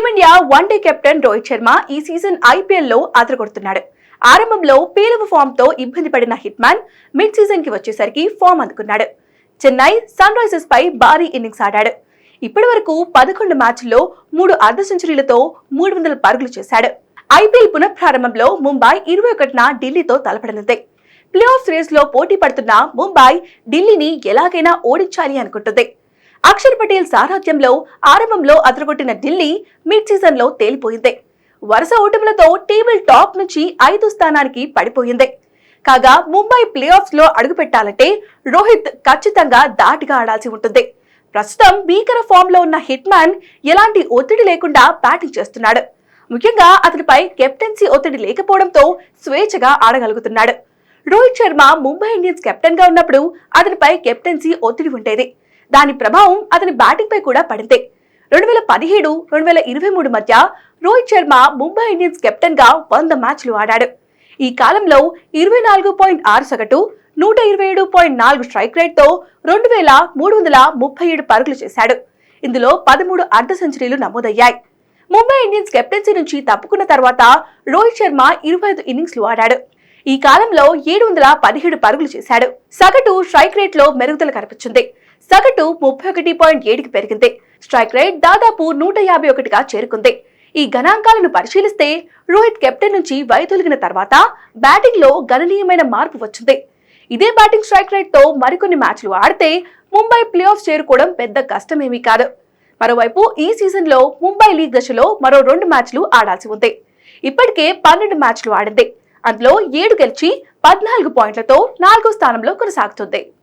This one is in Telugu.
Team India one day captain Rohit Sharma ఈ సీజన్ ఐపీఎల్లో అదరగొడుతున్నాడు ఆరంభంలో పేలవ ఫామ్తో ఇబ్బంది పడిన హిట్ మ్యాన్ మిడ్ సీజన్కి వచ్చేసరికి ఫామ్ అందుకున్నాడు. చెన్నై సన్ రైజర్స్ పై భారీ ఇన్నింగ్స్ ఆడాడు. ఇప్పటి వరకు పదకొండు మ్యాచ్ల్లో మూడు అర్ధ సెంచరీలతో మూడు వందల పరుగులు చేశాడు. ఐపీఎల్ పునఃప్రారంభంలో ముంబై ఇరవై ఒకటిన ఢిల్లీతో తలపడనుంది. ప్లే ఆఫ్ సిరీస్లో పోటీ పడుతున్న ముంబై ఢిల్లీని ఎలాగైనా ఓడించాలి అనుకుంటుంది. అక్షర్ పటేల్ సారథ్యంలో ఆరంభంలో అదరగొట్టిన ఢిల్లీ మిడ్ సీజన్లో తేలిపోయింది. వరుస ఓటములతో టేబుల్ టాప్ నుంచి ఐదు స్థానానికి పడిపోయింది. కాగా ముంబై ప్లే ఆఫ్స్లో అడుగుపెట్టాలంటే రోహిత్ ఖచ్చితంగా దాటిగా ఆడాల్సి ఉంటుంది. ప్రస్తుతం భీకర ఫామ్లో ఉన్న హిట్ మ్యాన్ ఎలాంటి ఒత్తిడి లేకుండా బ్యాటింగ్ చేస్తున్నాడు. ముఖ్యంగా అతనిపై కెప్టెన్సీ ఒత్తిడి లేకపోవడంతో స్వేచ్ఛగా ఆడగలుగుతున్నాడు. రోహిత్ శర్మ ముంబై ఇండియన్స్ కెప్టెన్గా ఉన్నప్పుడు అతనిపై కెప్టెన్సీ ఒత్తిడి ఉండేది. దాని ప్రభావం అతని బ్యాటింగ్ పై కూడా పడింది. రెండు వేల పదిహేడు రెండు వేల ఇరవై మూడు మధ్య రోహిత్ శర్మ ముంబై ఇండియన్స్ కెప్టెన్గా వంద మ్యాచ్లు ఆడాడు. ఈ కాలంలో ఇరవై నాలుగు పాయింట్ ఆరు సగటు నూట ఇరవై ఏడు పాయింట్ నాలుగు స్ట్రైక్ రేట్తో రెండు వేల మూడు వందల ముప్పై ఏడు పరుగులు చేశాడు. ఇందులో పదమూడు అర్ధ సెంచరీలు నమోదయ్యాయి. ముంబై ఇండియన్స్ కెప్టెన్సీ నుంచి తప్పుకున్న తర్వాత రోహిత్ శర్మ ఇరవై ఐదు ఇన్నింగ్స్లు ఆడాడు. ఈ కాలంలో ఏడు వందల పదిహేడు పరుగులు చేశాడు. సగటు స్ట్రైక్ రేట్లో మెరుగుదల కనిపించింది. సగటు ముప్పై ఒకటి పాయింట్ ఏడుకి పెరిగింది. స్ట్రైక్ రేట్ దాదాపు నూట యాభై ఒకటిగా చేరుకుంది. ఈ గణాంకాలను పరిశీలిస్తే రోహిత్ కెప్టెన్ నుంచి వైదొలిగిన తర్వాత బ్యాటింగ్లో గణనీయమైన మార్పు వచ్చింది. ఇదే బ్యాటింగ్ స్ట్రైక్ రేట్తో మరికొన్ని మ్యాచ్లు ఆడితే ముంబై ప్లే ఆఫ్ చేరుకోవడం పెద్ద కష్టమేమీ కాదు. మరోవైపు ఈ సీజన్లో ముంబై లీగ్ దశలో మరో రెండు మ్యాచ్లు ఆడాల్సి ఉంది. ఇప్పటికే పన్నెండు మ్యాచ్లు ఆడింది. అందులో ఏడు గెలిచి పద్నాలుగు పాయింట్లతో నాలుగో స్థానంలో కొనసాగుతుంది.